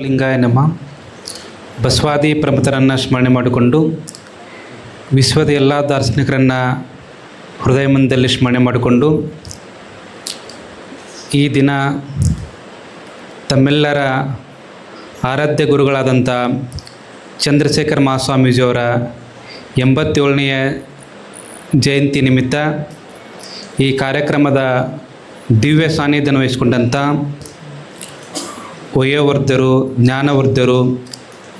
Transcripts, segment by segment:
ಲಿಂಗಾಯ ನಮ. ಬಸವಾದಿ ಪ್ರಮುಖರನ್ನು ಸ್ಮರಣೆ ಮಾಡಿಕೊಂಡು ವಿಶ್ವದ ಎಲ್ಲ ದಾರ್ಶನಿಕರನ್ನು ಹೃದಯ ಮಂದಲ್ಲಿ ಸ್ಮರಣೆ ಮಾಡಿಕೊಂಡು ಈ ದಿನ ತಮ್ಮೆಲ್ಲರ ಆರಾಧ್ಯ ಗುರುಗಳಾದಂಥ ಚಂದ್ರಶೇಖರ ಮಹಾಸ್ವಾಮೀಜಿಯವರ ಎಂಬತ್ತೇಳನೆಯ ಜಯಂತಿ ನಿಮಿತ್ತ ಈ ಕಾರ್ಯಕ್ರಮದ ದಿವ್ಯ ಸಾನ್ನಿಧ್ಯ ವಹಿಸಿಕೊಂಡಂಥ ವಯೋವೃದ್ಧರು ಜ್ಞಾನವೃದ್ಧರು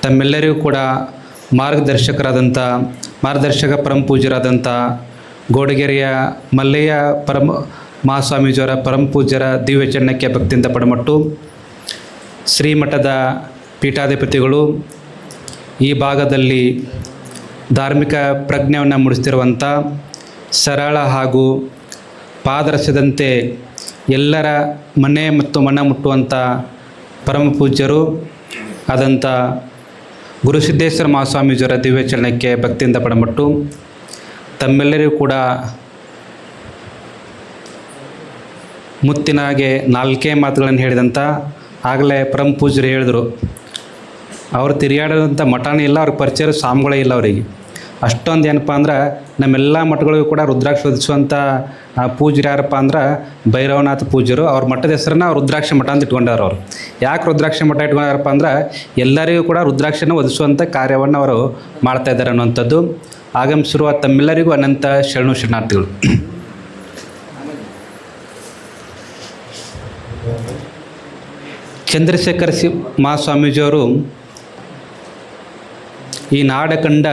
ತಮ್ಮೆಲ್ಲರಿಗೂ ಕೂಡ ಮಾರ್ಗದರ್ಶಕರಾದಂಥ, ಮಾರ್ಗದರ್ಶಕ ಪರಮ ಪೂಜ್ಯರಾದಂಥ ಗೋಡಗೆರೆಯ ಮಲ್ಲಯ್ಯ ಪರಮ ಮಹಾಸ್ವಾಮೀಜಿಯವರ ಪರಮ ಪೂಜ್ಯರ ದಿವ್ಯ ಚರಣಕ್ಕೆ ಭಕ್ತಿಯಿಂದ ಪಡಮಟ್ಟು. ಶ್ರೀಮಠದ ಪೀಠಾಧಿಪತಿಗಳು, ಈ ಭಾಗದಲ್ಲಿ ಧಾರ್ಮಿಕ ಪ್ರಜ್ಞೆಯನ್ನು ಮೂಡಿಸ್ತಿರುವಂಥ ಸರಳ ಹಾಗೂ ಪಾದರಸದಂತೆ ಎಲ್ಲರ ಮನೆ ಮತ್ತು ಮನ ಮುಟ್ಟುವಂಥ ಪರಮ ಪೂಜ್ಯರು ಆದಂಥ ಗುರುಸಿದ್ದೇಶ್ವರ ಮಹಾಸ್ವಾಮೀಜಿಯವರ ದಿವ್ಯ ಚರಣಕ್ಕೆ ಭಕ್ತಿಯಿಂದ ಪಡಮಟ್ಟು ತಮ್ಮೆಲ್ಲರಿಗೂ ಕೂಡ ಮುತ್ತಿನಾಗೆ ನಾಲ್ಕೇ ಮಾತುಗಳನ್ನು ಹೇಳಿದಂಥ ಆಗಲೇ ಪರಮ ಪೂಜ್ಯರು ಹೇಳಿದರು. ಅವ್ರು ತಿರುಗಾಡಿದಂಥ ಮಠನೇ ಇಲ್ಲ, ಅವ್ರಿಗೆ ಪರಿಚಯ ಸ್ವಾಮಿಗಳೇ ಇಲ್ಲ ಅವರಿಗೆ. ಅಷ್ಟೊಂದು ಏನಪ್ಪ ಅಂದ್ರೆ ನಮ್ಮೆಲ್ಲ ಮಠಗಳಿಗೂ ಕೂಡ ರುದ್ರಾಕ್ಷ ಹೊದಿಸುವಂಥ ಆ, ಪೂಜ್ಯರು ಯಾರಪ್ಪ ಅಂದ್ರೆ ಭೈರವನಾಥ ಪೂಜರು ಅವ್ರ ಮಠದ ಹೆಸರನ್ನ ರುದ್ರಾಕ್ಷ ಮಠ ಅಂತ ಇಟ್ಕೊಂಡಾರ ಅವರು. ಯಾಕೆ ರುದ್ರಾಕ್ಷ ಮಠ ಇಟ್ಕೊಂಡಾರಪ್ಪ ಅಂದ್ರೆ ಎಲ್ಲರಿಗೂ ಕೂಡ ರುದ್ರಾಕ್ಷನ ಒದಿಸುವಂಥ ಕಾರ್ಯವನ್ನು ಅವರು ಮಾಡ್ತಾ ಇದ್ದಾರೆ ಅನ್ನುವಂಥದ್ದು. ಆಗಮಿಸಿರುವ ತಮ್ಮೆಲ್ಲರಿಗೂ ಅನಂತ ಶರಣು ಶರಣಾರ್ಥಿಗಳು. ಚಂದ್ರಶೇಖರ್ ಸಿ ಮಹಾಸ್ವಾಮೀಜಿಯವರು ಈ ನಾಡ ಕಂಡ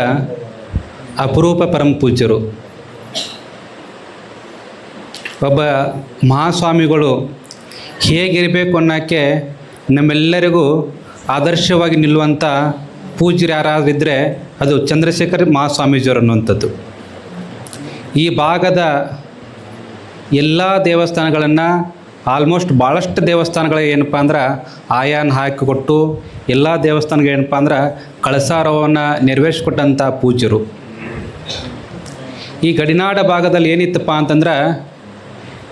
ಅಪರೂಪ ಪರಮ ಪೂಜ್ಯರು. ಒಬ್ಬ ಮಹಾಸ್ವಾಮಿಗಳು ಹೇಗಿರಬೇಕು ಅನ್ನೋಕ್ಕೆ ನಮ್ಮೆಲ್ಲರಿಗೂ ಆದರ್ಶವಾಗಿ ನಿಲ್ಲುವಂಥ ಪೂಜ್ಯರು ಯಾರಾದಿದ್ದರೆ ಅದು ಚಂದ್ರಶೇಖರ್ ಮಹಾಸ್ವಾಮೀಜಿಯವರು ಅನ್ನುವಂಥದ್ದು. ಈ ಭಾಗದ ಎಲ್ಲ ದೇವಸ್ಥಾನಗಳನ್ನು ಆಲ್ಮೋಸ್ಟ್ ಭಾಳಷ್ಟು ದೇವಸ್ಥಾನಗಳಿಗೆ ಏನಪ್ಪ ಅಂದ್ರೆ ಆಯಾನ ಹಾಕಿಕೊಟ್ಟು ಎಲ್ಲ ದೇವಸ್ಥಾನಗಳೇನಪ್ಪ ಅಂದ್ರೆ ಕಳಸಾರವನ್ನು ನೆರವೇರಿಸಿಕೊಟ್ಟಂಥ ಪೂಜ್ಯರು. ಈ ಗಡಿನಾಡ ಭಾಗದಲ್ಲಿ ಏನಿತ್ತಪ್ಪ ಅಂತಂದ್ರೆ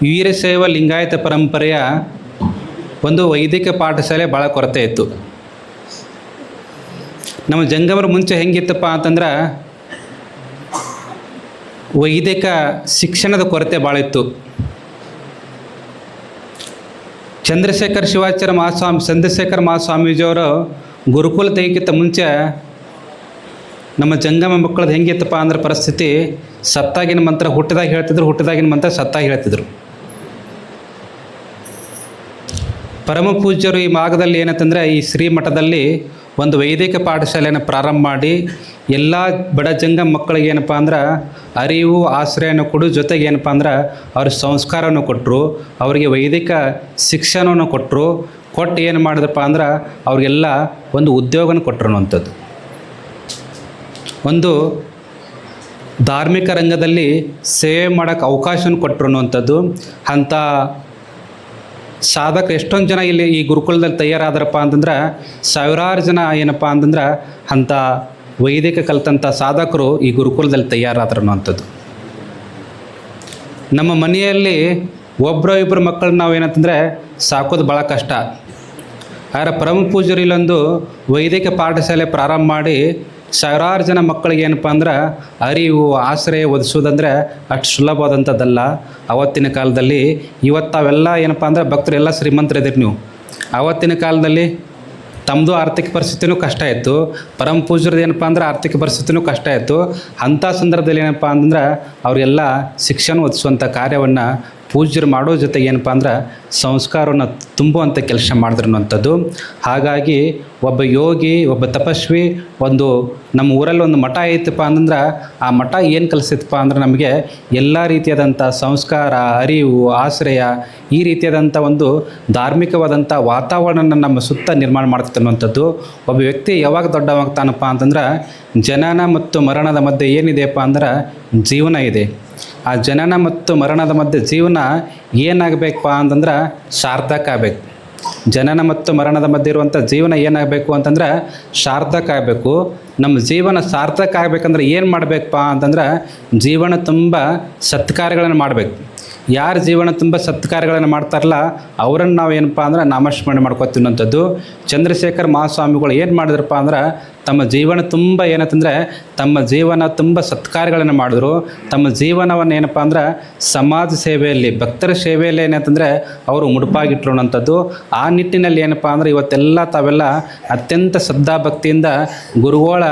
ವೀರಶೈವ ಲಿಂಗಾಯತ ಪರಂಪರೆಯ ಒಂದು ವೈದಿಕ ಪಾಠಶಾಲೆ ಭಾಳ ಕೊರತೆ ಇತ್ತು. ನಮ್ಮ ಜಂಗಮರ ಮುಂಚೆ ಹೆಂಗಿತ್ತಪ್ಪ ಅಂತಂದ್ರೆ ವೈದಿಕ ಶಿಕ್ಷಣದ ಕೊರತೆ ಭಾಳ ಇತ್ತು. ಚಂದ್ರಶೇಖರ್ ಶಿವಾಚಾರ್ಯ ಮಹಾಸ್ವಾಮಿ, ಚಂದ್ರಶೇಖರ್ ಮಹಾಸ್ವಾಮೀಜಿಯವರು ಗುರುಕುಲ ತೆಗಿಕ್ಕಿಂತ ಮುಂಚೆ ನಮ್ಮ ಜಂಗಮ ಮಕ್ಕಳದ್ದು ಹೆಂಗಿತ್ತಪ್ಪ ಅಂದ್ರೆ ಪರಿಸ್ಥಿತಿ ಸತ್ತಾಗಿನ ಮಂತ್ರ ಹುಟ್ಟಿದಾಗ ಹೇಳ್ತಿದ್ರು, ಹುಟ್ಟಿದಾಗಿನ ಮಂತ್ರ ಸತ್ತಾಗಿ ಹೇಳ್ತಿದ್ರು. ಪರಮ ಪೂಜ್ಯರು ಈ ಮಾರ್ಗದಲ್ಲಿ ಏನಂತಂದರೆ ಈ ಶ್ರೀಮಠದಲ್ಲಿ ಒಂದು ವೈದಿಕ ಪಾಠಶಾಲೆಯನ್ನು ಪ್ರಾರಂಭ ಮಾಡಿ ಎಲ್ಲ ಬಡ ಜಂಗ ಮಕ್ಕಳಿಗೆ ಏನಪ್ಪ ಅಂದ್ರೆ ಅರಿವು, ಆಶ್ರಯನ ಕೊಡು, ಜೊತೆಗೆ ಏನಪ್ಪ ಅಂದ್ರೆ ಅವ್ರ ಸಂಸ್ಕಾರವನ್ನು ಕೊಟ್ಟರು ಅವರಿಗೆ ವೈದಿಕ ಶಿಕ್ಷಣವನ್ನು ಕೊಟ್ಟರು ಕೊಟ್ಟು ಏನು ಮಾಡಿದ್ರಪ್ಪ ಅಂದ್ರೆ ಅವ್ರಿಗೆಲ್ಲ ಒಂದು ಉದ್ಯೋಗನ ಕೊಟ್ಟರು ಅನ್ನುವಂಥದ್ದು. ಒಂದು ಧಾರ್ಮಿಕ ರಂಗದಲ್ಲಿ ಸೇವೆ ಮಾಡೋಕ್ಕೆ ಅವಕಾಶವನ್ನು ಕೊಟ್ಟರು ಅನ್ನುವಂಥದ್ದು. ಅಂಥ ಸಾಧಕ ಎಷ್ಟೊಂದು ಜನ ಇಲ್ಲಿ ಈ ಗುರುಕುಲದಲ್ಲಿ ತಯಾರಾದ್ರಪ್ಪ ಅಂತಂದ್ರೆ ಸಾವಿರಾರು ಜನ ಏನಪ್ಪ ಅಂತಂದ್ರೆ ಅಂಥ ವೈದಿಕ ಕಲಿತಂಥ ಸಾಧಕರು ಈ ಗುರುಕುಲದಲ್ಲಿ ತಯಾರಾದ್ರು ಅನ್ನುವಂಥದ್ದು. ನಮ್ಮ ಮನೆಯಲ್ಲಿ ಒಬ್ಬರು ಇಬ್ಬರು ಮಕ್ಕಳನ್ನ ನಾವು ಏನಂತಂದರೆ ಸಾಕೋದು ಭಾಳ ಕಷ್ಟ. ಆದರೆ ಪರಮ ಪೂಜರಿಲೊಂದು ವೈದಿಕ ಪಾಠಶಾಲೆ ಪ್ರಾರಂಭ ಮಾಡಿ ಸಾವಿರಾರು ಜನ ಮಕ್ಕಳಿಗೆ ಏನಪ್ಪ ಅಂದ್ರೆ ಅರಿವು ಆಶ್ರಯ ಒದಿಸುವುದಂದ್ರೆ ಅಷ್ಟು ಸುಲಭವಾದಂಥದ್ದಲ್ಲ. ಅವತ್ತಿನ ಕಾಲದಲ್ಲಿ ಇವತ್ತು ಅವೆಲ್ಲ ಏನಪ್ಪ ಅಂದ್ರೆ ಭಕ್ತರು ಎಲ್ಲ ಶ್ರೀಮಂತರಿದ್ದೀರಿ ನೀವು. ಅವತ್ತಿನ ಕಾಲದಲ್ಲಿ ತಮ್ಮದು ಆರ್ಥಿಕ ಪರಿಸ್ಥಿತಿನೂ ಕಷ್ಟ ಇತ್ತು. ಪರಮ ಪೂಜ್ಯರದ್ದು ಏನಪ್ಪ ಅಂದ್ರೆ ಆರ್ಥಿಕ ಪರಿಸ್ಥಿತಿನೂ ಕಷ್ಟ ಇತ್ತು. ಅಂಥ ಸಂದರ್ಭದಲ್ಲಿ ಏನಪ್ಪ ಅಂತಂದ್ರೆ ಅವರೆಲ್ಲ ಶಿಕ್ಷಣ ಒದಿಸುವಂಥ ಕಾರ್ಯವನ್ನು ಪೂಜ್ಯರು ಮಾಡೋ ಜೊತೆಗೆ ಏನಪ್ಪ ಅಂದ್ರೆ ಸಂಸ್ಕಾರವನ್ನು ತುಂಬುವಂಥ ಕೆಲಸ ಮಾಡಿದ್ರನ್ನುವಂಥದ್ದು ಹಾಗಾಗಿ ಒಬ್ಬ ಯೋಗಿ, ಒಬ್ಬ ತಪಸ್ವಿ, ಒಂದು ನಮ್ಮ ಊರಲ್ಲಿ ಒಂದು ಮಠ ಐತಪ್ಪ ಅಂತಂದ್ರೆ ಆ ಮಠ ಏನು ಕಲಿಸಿತಪ್ಪ ಅಂದ್ರೆ ನಮಗೆ ಎಲ್ಲ ರೀತಿಯಾದಂಥ ಸಂಸ್ಕಾರ, ಅರಿವು, ಆಶ್ರಯ ಈ ರೀತಿಯಾದಂಥ ಒಂದು ಧಾರ್ಮಿಕವಾದಂಥ ವಾತಾವರಣನ ನಮ್ಮ ಸುತ್ತ ನಿರ್ಮಾಣ ಮಾಡ್ತದೆ ಅನ್ನುವಂಥದ್ದು. ಒಬ್ಬ ವ್ಯಕ್ತಿ ಯಾವಾಗ ದೊಡ್ಡವಾಗ್ತಾನಪ್ಪ ಅಂತಂದ್ರೆ ಜನನ ಮತ್ತು ಮರಣದ ಮಧ್ಯೆ ಏನಿದೆಯಪ್ಪ ಅಂದ್ರೆ ಜೀವನ ಇದೆ. ಆ ಜನನ ಮತ್ತು ಮರಣದ ಮಧ್ಯೆ ಜೀವನ ಏನಾಗಬೇಕಪ್ಪ ಅಂತಂದ್ರೆ ಸಾರ್ಥಕ ಆಗಬೇಕು. ಜನನ ಮತ್ತು ಮರಣದ ಮಧ್ಯೆ ಇರುವಂಥ ಜೀವನ ಏನಾಗಬೇಕು ಅಂತಂದ್ರೆ ಸಾರ್ಥಕ ಆಗಬೇಕು. ನಮ್ಮ ಜೀವನ ಸಾರ್ಥಕ ಆಗಬೇಕಂದ್ರೆ ಏನು ಮಾಡಬೇಕಪ್ಪ ಅಂತಂದ್ರೆ ಜೀವನ ತುಂಬ ಸತ್ಕಾರ್ಯಗಳನ್ನು ಮಾಡಬೇಕು. ಯಾರ ಜೀವನ ತುಂಬ ಸತ್ಕಾರಗಳನ್ನು ಮಾಡ್ತಾರಲ್ಲ, ಅವರನ್ನು ನಾವು ಏನಪ್ಪ ಅಂದ್ರೆ ನಾಮಸ್ಮರಣೆ ಮಾಡ್ಕೊತೀವಿ ಅನ್ನೋಂಥದ್ದು ಚಂದ್ರಶೇಖರ್ ಮಹಾಸ್ವಾಮಿಗಳು ಏನು ಮಾಡಿದ್ರಪ್ಪ ಅಂದ್ರೆ, ತಮ್ಮ ಜೀವನ ತುಂಬ ಏನಂತಂದರೆ, ತಮ್ಮ ಜೀವನ ತುಂಬ ಸತ್ಕಾರಗಳನ್ನು ಮಾಡಿದ್ರು. ತಮ್ಮ ಜೀವನವನ್ನು ಏನಪ್ಪ ಅಂದ್ರೆ, ಸಮಾಜ ಸೇವೆಯಲ್ಲಿ, ಭಕ್ತರ ಸೇವೆಯಲ್ಲಿ ಏನಂತಂದರೆ, ಅವರು ಮುಡುಪಾಗಿಟ್ಟರು ಅನ್ನೋಂಥದ್ದು ಆ ನಿಟ್ಟಿನಲ್ಲಿ ಏನಪ್ಪ ಅಂದ್ರೆ, ಇವತ್ತೆಲ್ಲ ತಾವೆಲ್ಲ ಅತ್ಯಂತ ಶ್ರದ್ಧಾಭಕ್ತಿಯಿಂದ ಗುರುಗಳ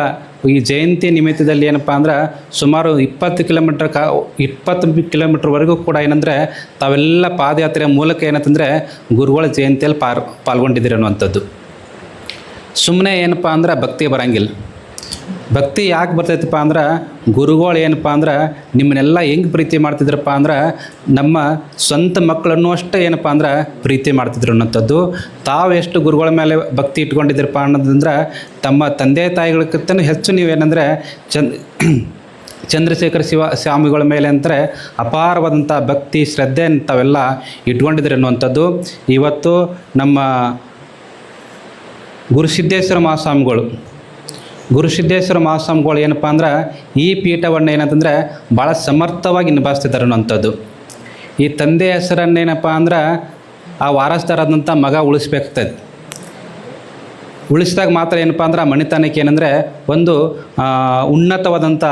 ಈ ಜಯಂತಿ ನಿಮಿತ್ತದಲ್ಲಿ ಏನಪ್ಪ ಅಂದ್ರೆ ಸುಮಾರು ಇಪ್ಪತ್ತು ಕಿಲೋಮೀಟ್ರ್ ಕಾ ಇಪ್ಪತ್ತು ಕಿಲೋಮೀಟ್ರ್ವರೆಗೂ ಕೂಡ ಏನಂದರೆ ತಾವೆಲ್ಲ ಪಾದಯಾತ್ರೆಯ ಮೂಲಕ ಏನಂತಂದರೆ ಗುರುಗಳ ಜಯಂತಿಯಲ್ಲಿ ಪಾರ್ ಪಾಲ್ಗೊಂಡಿದ್ದೀರಿ ಅನ್ನುವಂಥದ್ದು. ಸುಮ್ಮನೆ ಏನಪ್ಪ ಅಂದ್ರೆ ಭಕ್ತಿ ಬರಂಗಿಲ್ಲ. ಭಕ್ತಿ ಯಾಕೆ ಬರ್ತೈತಪ್ಪ ಅಂದ್ರೆ ಗುರುಗಳು ಏನಪ್ಪ ಅಂದ್ರೆ ನಿಮ್ಮನ್ನೆಲ್ಲ ಹೆಂಗೆ ಪ್ರೀತಿ ಮಾಡ್ತಿದ್ರಪ್ಪ ಅಂದ್ರೆ ನಮ್ಮ ಸ್ವಂತ ಮಕ್ಕಳನ್ನು ಅಷ್ಟೇ ಏನಪ್ಪ ಅಂದ್ರೆ ಪ್ರೀತಿ ಮಾಡ್ತಿದ್ರು ಅನ್ನೋಂಥದ್ದು ತಾವು ಎಷ್ಟು ಗುರುಗಳ ಮೇಲೆ ಭಕ್ತಿ ಇಟ್ಕೊಂಡಿದ್ದೀರಪ್ಪ ಅನ್ನೋದಂದ್ರೆ ತಮ್ಮ ತಂದೆ ತಾಯಿಗಳಕ್ಕಿಂತ ಹೆಚ್ಚು ನೀವೇನಂದರೆ ಚಂದ್ ಚಂದ್ರಶೇಖರ ಶಿವ ಸ್ವಾಮಿಗಳ ಮೇಲೆ ಅಂದರೆ ಅಪಾರವಾದಂಥ ಭಕ್ತಿ, ಶ್ರದ್ಧೆ ತಾವೆಲ್ಲ ಇಟ್ಕೊಂಡಿದ್ರು ಅನ್ನುವಂಥದ್ದು. ಇವತ್ತು ನಮ್ಮ ಗುರುಸಿದ್ದೇಶ್ವರ ಮಹಾಸ್ವಾಮಿಗಳು ಗುರುಸಿದ್ದೇಶ್ವರ ಮಹಾಸ್ವಾಮಿಗಳು ಏನಪ್ಪ ಅಂದ್ರೆ ಈ ಪೀಠವನ್ನು ಏನಂತಂದರೆ ಭಾಳ ಸಮರ್ಥವಾಗಿ ನಿಭಾಯಿಸ್ತಿದ್ದಾರೆ ಅನ್ನೋಂಥದ್ದು ಈ ತಂದೆ ಹೆಸರನ್ನೇನಪ್ಪ ಅಂದ್ರೆ ಆ ವಾರಸ್ದಾರಾದಂಥ ಮಗ ಉಳಿಸ್ಬೇಕಾಗ್ತದೆ. ಉಳಿಸಿದಾಗ ಮಾತ್ರ ಏನಪ್ಪ ಅಂದ್ರೆ ಆ ಮಣಿತನಕ್ಕೆ ಏನಂದರೆ ಒಂದು ಉನ್ನತವಾದಂಥ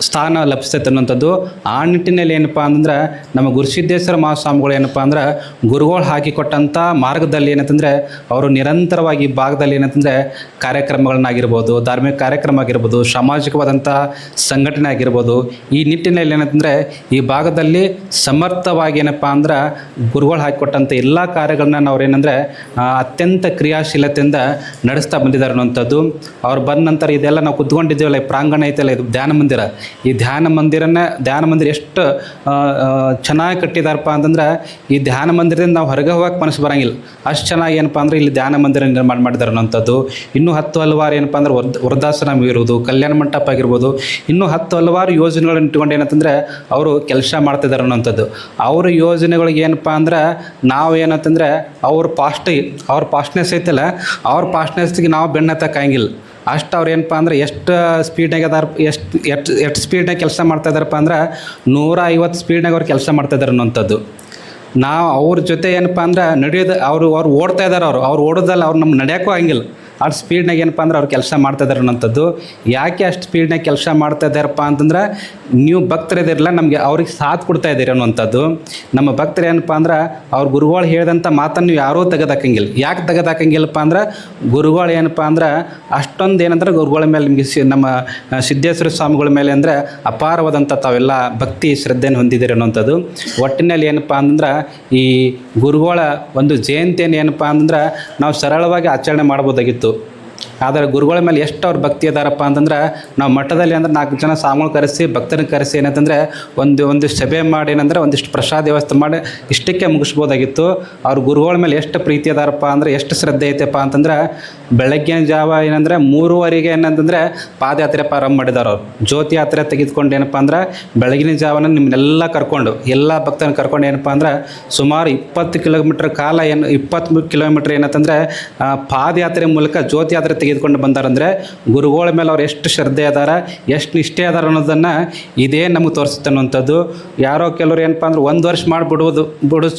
ಸ್ಥಾನ ಲಭಿಸ್ತೈತೆ ಅನ್ನೋಂಥದ್ದು ಆ ನಿಟ್ಟಿನಲ್ಲಿ ಏನಪ್ಪ ಅಂತಂದ್ರೆ ನಮ್ಮ ಗುರುಸಿದ್ದೇಶ್ವರ ಮಹಾಸ್ವಾಮಿಗಳು ಏನಪ್ಪ ಅಂದ್ರೆ ಗುರುಗಳು ಹಾಕಿಕೊಟ್ಟಂಥ ಮಾರ್ಗದಲ್ಲಿ ಏನಂತಂದರೆ ಅವರು ನಿರಂತರವಾಗಿ ಈ ಭಾಗದಲ್ಲಿ ಏನಂತಂದರೆ ಕಾರ್ಯಕ್ರಮಗಳನ್ನಾಗಿರ್ಬೋದು, ಧಾರ್ಮಿಕ ಕಾರ್ಯಕ್ರಮ ಆಗಿರ್ಬೋದು ಸಾಮಾಜಿಕವಾದಂಥ ಸಂಘಟನೆ ಆಗಿರ್ಬೋದು, ಈ ನಿಟ್ಟಿನಲ್ಲಿ ಏನಂತಂದರೆ ಈ ಭಾಗದಲ್ಲಿ ಸಮರ್ಥವಾಗಿ ಏನಪ್ಪ ಅಂದ್ರೆ ಗುರುಗಳು ಹಾಕಿಕೊಟ್ಟಂಥ ಎಲ್ಲ ಕಾರ್ಯಗಳನ್ನ ಏನಂದ್ರೆ ಅತ್ಯಂತ ಕ್ರಿಯಾಶೀಲತೆಯಿಂದ ನಡೆಸ್ತಾ ಬಂದಿದ್ದಾರೆ ಅನ್ನುವಂಥದ್ದು. ಅವ್ರು ಬಂದ ನಂತರ ಇದೆಲ್ಲ ನಾವು ಕುತ್ಕೊಂಡಿದ್ದೇವಲ್ಲ ಪ್ರಾಂಗಣ ಐತಲ್ಲ ಇದು ಧ್ಯಾನ ಮಂದಿರ. ಈ ಧ್ಯಾನ ಮಂದಿರನ ಧ್ಯಾನ ಮಂದಿರ ಎಷ್ಟು ಚೆನ್ನಾಗಿ ಕಟ್ಟಿದಾರಪ್ಪ ಅಂತಂದ್ರೆ ಈ ಧ್ಯಾನ ಮಂದಿರದಿಂದ ನಾವು ಹೊರಗೆ ಹೋಗಕ್ಕೆ ಮನಸ್ಸು ಬರಂಗಿಲ್ಲ. ಅಷ್ಟು ಚೆನ್ನಾಗಿ ಏನಪ್ಪ ಅಂದ್ರೆ ಇಲ್ಲಿ ಧ್ಯಾನ ಮಂದಿರ ನಿರ್ಮಾಣ ಮಾಡಿದಾರೆ ಅನ್ನೋಂಥದ್ದು ಇನ್ನೂ ಹತ್ತು ಹಲವಾರು ಏನಪ್ಪ ಅಂದ್ರೆ ವೃದ್ಧ ವೃದ್ಧಾಶ್ರಮ ಇರ್ಬೋದು ಕಲ್ಯಾಣ ಮಂಟಪ ಆಗಿರ್ಬೋದು. ಇನ್ನೂ ಹತ್ತು ಹಲವಾರು ಯೋಜನೆಗಳನ್ನ ಇಟ್ಕೊಂಡು ಏನಂತಂದ್ರೆ ಅವರು ಕೆಲಸ ಮಾಡ್ತಿದ್ದಾರೆ ಅನ್ನೋಂಥದ್ದು ಅವ್ರ ಯೋಜನೆಗಳಿಗೆ ಏನಪ್ಪ ಅಂದ್ರೆ ನಾವು ಏನಂತಂದ್ರೆ ಅವ್ರ ಪಾಸ್ಟ್ ಅವ್ರ ಪಾಸ್ಟ್ನೆಸ್ ಐತಲ್ಲ, ಅವ್ರ ಪಾಸ್ಟ್ನೆಸ್ಗೆ ನಾವು ಬೆನ್ನ ಹತ್ತಕ್ಕಾಗಿಲ್ಲ ಅಷ್ಟು ಅವ್ರು ಏನಪ್ಪ ಅಂದ್ರೆ ಎಷ್ಟು ಸ್ಪೀಡ್ನಾಗ ಅದಾರ, ಎಷ್ಟು ಎಷ್ಟು ಎಷ್ಟು ಸ್ಪೀಡ್ನಾಗ ಕೆಲಸ ಮಾಡ್ತಾ ಇದಾರಪ್ಪ ಅಂದ್ರೆ ನೂರ ಐವತ್ತು ಸ್ಪೀಡ್ನಾಗ ಅವ್ರು ಕೆಲಸ ಮಾಡ್ತಾ ಇದಾರೆ ಅನ್ನೋಂಥದ್ದು ನಾವು ಅವ್ರ ಜೊತೆ ಏನಪ್ಪ ಅಂದ್ರೆ ನಡೆಯೋದು, ಅವರು, ಅವ್ರು ಓಡ್ತಾ ಇದ್ದಾರೆ ಅವರು, ಅವ್ರು ಓಡೋದಲ್ಲ ಅವ್ರು ನಮ್ಗೆ ನಡೆಯೋಕ್ಕೂ ಹಂಗಿಲ್ಲ. ಅಷ್ಟು ಸ್ಪೀಡ್ನಾಗ ಏನಪ್ಪ ಅಂದ್ರೆ ಅವ್ರು ಕೆಲಸ ಮಾಡ್ತಾ ಇದ್ದಾರೆ ಅನ್ನೋಂಥದ್ದು ಯಾಕೆ ಅಷ್ಟು ಸ್ಪೀಡ್ನಾಗ ಕೆಲಸ ಮಾಡ್ತಾ ಇದ್ದಾರಪ್ಪ ಅಂತಂದ್ರೆ ನೀವು ಭಕ್ತರಿದಿರಲ್ಲ ನಮಗೆ ಅವ್ರಿಗೆ ಸಾಥ್ ಕೊಡ್ತಾ ಇದ್ದೀರಿ ಅನ್ನುವಂಥದ್ದು. ನಮ್ಮ ಭಕ್ತರು ಏನಪ್ಪ ಅಂದ್ರೆ ಅವ್ರ ಗುರುಗಳು ಹೇಳಿದಂಥ ಮಾತನ್ನು ಯಾರೂ ತೆಗೆದಾಕಂಗಿಲ್ಲ. ಯಾಕೆ ತೆಗೆದಾಕಂಗಿಲ್ಲಪ್ಪ ಅಂದ್ರೆ ಗುರುಗಳು ಏನಪ್ಪ ಅಂದ್ರೆ ಅಷ್ಟೊಂದು ಏನಂದ್ರೆ ಗುರುಗಳ ಮೇಲೆ ನಿಮಗೆ ನಮ್ಮ ಆ, ಸಿದ್ದೇಶ್ವರ ಸ್ವಾಮಿಗಳ ಮೇಲೆ ಅಂದರೆ ಅಪಾರವಾದಂಥ ತಾವೆಲ್ಲ ಭಕ್ತಿ ಶ್ರದ್ಧೆಯನ್ನು ಹೊಂದಿದ್ದೀರಿ ಅನ್ನುವಂಥದ್ದು. ಒಟ್ಟಿನಲ್ಲಿ ಏನಪ್ಪ ಅಂದ್ರೆ ಈ ಗುರುಗಳ ಒಂದು ಜಯಂತಿಯನ್ನು ಏನಪ್ಪ ಅಂದ್ರೆ ನಾವು ಸರಳವಾಗಿ ಆಚರಣೆ ಮಾಡ್ಬೋದಾಗಿತ್ತು. ಆದರೆ ಗುರುಗಳ ಮೇಲೆ ಎಷ್ಟು ಅವ್ರ ಭಕ್ತಿ ಅದಾರಪ್ಪ ಅಂತಂದ್ರೆ ನಾವು ಮಠದಲ್ಲಿ ಅಂದ್ರೆ ನಾಲ್ಕು ಜನ ಸಾಮಾನು ಕರೆಸಿ, ಭಕ್ತರನ್ನ ಕರೆಸಿ ಏನಂತಂದ್ರೆ ಒಂದು ಒಂದಿಷ್ಟು ಸಭೆ ಮಾಡಿ ಏನಂದ್ರೆ ಒಂದಿಷ್ಟು ಪ್ರಸಾದ ವ್ಯವಸ್ಥೆ ಮಾಡಿ ಇಷ್ಟಕ್ಕೆ ಮುಗಿಸ್ಬೋದಾಗಿತ್ತು. ಅವ್ರ ಗುರುಗಳ ಮೇಲೆ ಎಷ್ಟು ಪ್ರೀತಿ ಅದಾರಪ್ಪ ಅಂದ್ರೆ ಎಷ್ಟು ಶ್ರದ್ಧೆ ಐತೆಪ್ಪ ಅಂತಂದ್ರೆ ಬೆಳಗ್ಗಿನ ಜಾವ ಏನಂದ್ರೆ ಮೂರುವರೆಗೆ ಏನಂತಂದ್ರೆ ಪಾದಯಾತ್ರೆ ಪ್ರಾರಂಭ ಮಾಡಿದಾರೆ ಅವ್ರು. ಜ್ಯೋತಿ ಯಾತ್ರೆ ತೆಗೆದುಕೊಂಡು ಏನಪ್ಪ ಅಂದ್ರೆ ಬೆಳಗಿನ ಜಾವನ ನಿಮ್ಮನ್ನೆಲ್ಲ ಕರ್ಕೊಂಡು, ಎಲ್ಲ ಭಕ್ತರನ್ನ ಕರ್ಕೊಂಡು ಏನಪ್ಪ ಅಂದ್ರೆ ಸುಮಾರು ಇಪ್ಪತ್ತು ಕಿಲೋಮೀಟ್ರ್ ಕಾಲ ಏನು ಇಪ್ಪತ್ತ್ಮೂರು ಕಿಲೋಮೀಟ್ರ್ ಏನಂತಂದ್ರೆ ಪಾದಯಾತ್ರೆ ಮೂಲಕ ಜ್ಯೋತಿ ತೆಗೆದುಕೊಂಡು ಬಂದಾರಂದರೆ ಗುರುಗಳ ಮೇಲೆ ಅವ್ರು ಎಷ್ಟು ಶ್ರದ್ಧೆ ಅದಾರ, ಎಷ್ಟು ನಿಷ್ಠೆ ಅದಾರ ಅನ್ನೋದನ್ನು ಇದೇ ನಮಗೆ ತೋರಿಸುತ್ತೆ ಅನ್ನುವಂಥದ್ದು. ಯಾರೋ ಕೆಲವ್ರು ಏನಪ್ಪ ಅಂದ್ರೆ ಒಂದು ವರ್ಷ ಮಾಡಿಬಿಡ್ಬೋದು ಬಿಡು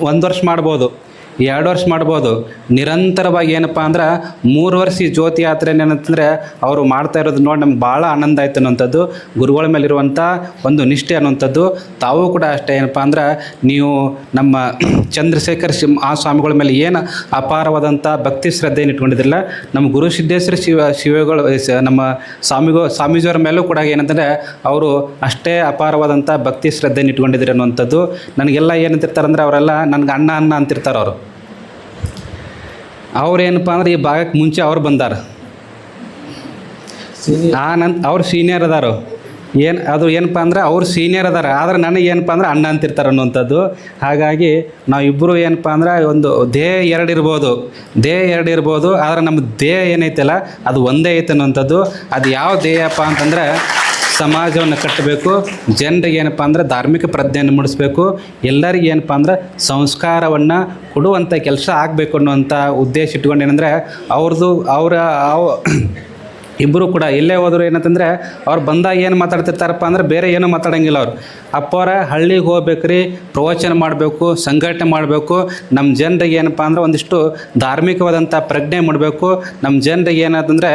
ಒಂದು ವರ್ಷ ಮಾಡ್ಬೋದು. ಎರಡು ವರ್ಷ ಮಾಡ್ಬೋದು. ನಿರಂತರವಾಗಿ ಏನಪ್ಪ ಅಂದ್ರೆ ಮೂರು ವರ್ಷ ಈ ಜ್ಯೋತಿ ಯಾತ್ರೆ ಏನಂತಂದರೆ ಅವರು ಮಾಡ್ತಾ ಇರೋದು ನೋಡಿ ನಮ್ಗೆ ಭಾಳ ಆನಂದ ಆಯ್ತು ಅನ್ನೋಂಥದ್ದು ಗುರುಗಳ ಮೇಲಿರುವಂಥ ಒಂದು ನಿಷ್ಠೆ ಅನ್ನುವಂಥದ್ದು. ತಾವು ಕೂಡ ಅಷ್ಟೇ ಏನಪ್ಪ ಅಂದ್ರೆ ನೀವು ನಮ್ಮ ಚಂದ್ರಶೇಖರ್ ಶಿವ್ ಆ ಸ್ವಾಮಿಗಳ ಮೇಲೆ ಏನು ಅಪಾರವಾದಂಥ ಭಕ್ತಿ ಶ್ರದ್ಧೆಯನ್ನು ಇಟ್ಕೊಂಡಿದ್ರಲ್ಲ, ನಮ್ಮ ಗುರು ಸಿದ್ದೇಶ್ವರ ಶಿವ, ಶಿವಗಳು ನಮ್ಮ ಸ್ವಾಮಿಗೋ, ಸ್ವಾಮೀಜಿಯವರ ಮೇಲೂ ಕೂಡ ಏನಂತಂದರೆ ಅವರು ಅಷ್ಟೇ ಅಪಾರವಾದಂಥ ಭಕ್ತಿ ಶ್ರದ್ಧೆಯನ್ನು ಇಟ್ಕೊಂಡಿದ್ರು ಅನ್ನುವಂಥದ್ದು. ನನಗೆಲ್ಲ ಏನಂತಿರ್ತಾರೆ ಅಂದರೆ ಅವರೆಲ್ಲ ನನಗೆ ಅಣ್ಣ ಅನ್ನ ಅಂತಿರ್ತಾರೆ ಅವರು ಅವ್ರು ಏನಪ್ಪ ಅಂದ್ರೆ ಈ ಭಾಗಕ್ಕೆ ಮುಂಚೆ ಅವ್ರು ಬಂದಾರ. ಆ ನನ್ ಅವ್ರು ಸೀನಿಯರ್ ಅದಾರು. ಏನು ಅದು ಏನಪ್ಪ ಅಂದ್ರೆ ಅವ್ರು ಸೀನಿಯರ್ ಅದಾರ. ಆದ್ರೆ ನನಗೆ ಏನಪ್ಪ ಅಂದ್ರೆ ಅಣ್ಣ ಅಂತಿರ್ತಾರೆ ಅನ್ನುವಂಥದ್ದು. ಹಾಗಾಗಿ ನಾವಿಬ್ಬರು ಏನಪ್ಪ ಅಂದ್ರೆ ಒಂದು ದೇಹ ಎರಡು ಇರ್ಬೋದು. ದೇಹ ಎರಡು ಇರ್ಬೋದು. ಆದ್ರೆ ನಮ್ಮ ದೇಹ ಏನೈತಲ್ಲ ಅದು ಒಂದೇ ಐತೆ ಅನ್ನುವಂಥದ್ದು. ಅದು ಯಾವ ದೇಹಪ್ಪ ಅಂತಂದ್ರೆ ಸಮಾಜವನ್ನು ಕಟ್ಟಬೇಕು. ಜನರಿಗೆ ಏನಪ್ಪ ಅಂದ್ರೆ ಧಾರ್ಮಿಕ ಪ್ರಜ್ಞೆಯನ್ನು ಮೂಡಿಸ್ಬೇಕು. ಎಲ್ಲರಿಗೆ ಏನಪ್ಪ ಅಂದ್ರೆ ಸಂಸ್ಕಾರವನ್ನು ಕೊಡುವಂಥ ಕೆಲಸ ಆಗಬೇಕು ಅನ್ನುವಂಥ ಉದ್ದೇಶ ಇಟ್ಕೊಂಡು ಏನಂದರೆ ಅವ್ರದ್ದು ಅವರ ಅವ ಇಬ್ಬರು ಕೂಡ ಇಲ್ಲೇ ಹೋದ್ರು ಏನಂತಂದರೆ ಅವ್ರು ಬಂದಾಗ ಏನು ಮಾತಾಡ್ತಿರ್ತಾರಪ್ಪ ಅಂದ್ರೆ ಬೇರೆ ಏನೂ ಮಾತಾಡಂಗಿಲ್ಲ ಅವ್ರು. ಅಪ್ಪವರ, ಹಳ್ಳಿಗೆ ಹೋಗ್ಬೇಕ್ರಿ, ಪ್ರವಚನ ಮಾಡಬೇಕು, ಸಂಘಟನೆ ಮಾಡಬೇಕು ನಮ್ಮ ಜನರಿಗೆ ಏನಪ್ಪ ಅಂದ್ರೆ ಒಂದಿಷ್ಟು ಧಾರ್ಮಿಕವಾದಂಥ ಪ್ರಜ್ಞೆ ಮಾಡಬೇಕು ನಮ್ಮ ಜನರಿಗೆ ಏನಂತಂದರೆ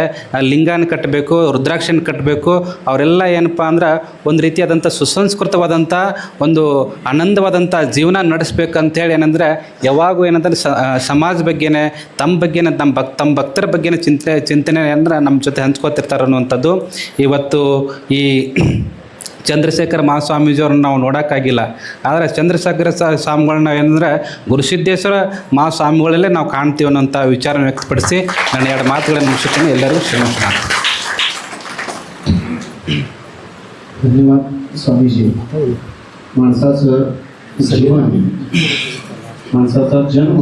ಲಿಂಗಾನ ಕಟ್ಟಬೇಕು ರುದ್ರಾಕ್ಷನ ಕಟ್ಟಬೇಕು ಅವರೆಲ್ಲ ಏನಪ್ಪ ಅಂದ್ರೆ ಒಂದು ರೀತಿಯಾದಂಥ ಸುಸಂಸ್ಕೃತವಾದಂಥ ಒಂದು ಆನಂದವಾದಂಥ ಜೀವನ ನಡೆಸ್ಬೇಕಂತೇಳಿ ಏನಂದರೆ ಯಾವಾಗೂ ಏನಂತಂದ್ರೆ ಸಮಾಜ ಬಗ್ಗೆನೇ ತಮ್ಮ ಬಗ್ಗೆನೇ ತಮ್ಮ ಭಕ್ ತಮ್ಮ ಭಕ್ತರ ಬಗ್ಗೆನೇ ಚಿಂತೆ, ಚಿಂತನೆ ಅಂದ್ರೆ ನಮ್ಮ ಜೊತೆ ಹಂಚ್ಕೋತಿರ್ತಾರೆ ಅನ್ನುವಂಥದ್ದು ಇವತ್ತು ಈ ಚಂದ್ರಶೇಖರ ಮಹಾಸ್ವಾಮೀಜಿಯವ್ರನ್ನ ನಾವು ನೋಡೋಕ್ಕಾಗಿಲ್ಲ ಆದರೆ ಚಂದ್ರಶೇಖರ ಸ- ಸ್ವಾಮಿಗಳನ್ನ ಏನಂದರೆ ಗುರುಸಿದ್ದೇಶ್ವರ ಮಹಾಸ್ವಾಮಿಗಳಲ್ಲೇ ನಾವು ಕಾಣ್ತೀವಿ ಅನ್ನೋಂಥ ವಿಚಾರ ವ್ಯಕ್ತಪಡಿಸಿ ನಾನು ಎರಡು ಮಾತುಗಳನ್ನು ಮುಗಿಸುತ್ತೇನೆ ಎಲ್ಲರಿಗೂ ಶ್ರೀಮಂತ धन्यवाद स्वामीजी माणसाचं जीवन माणसाचा जन्म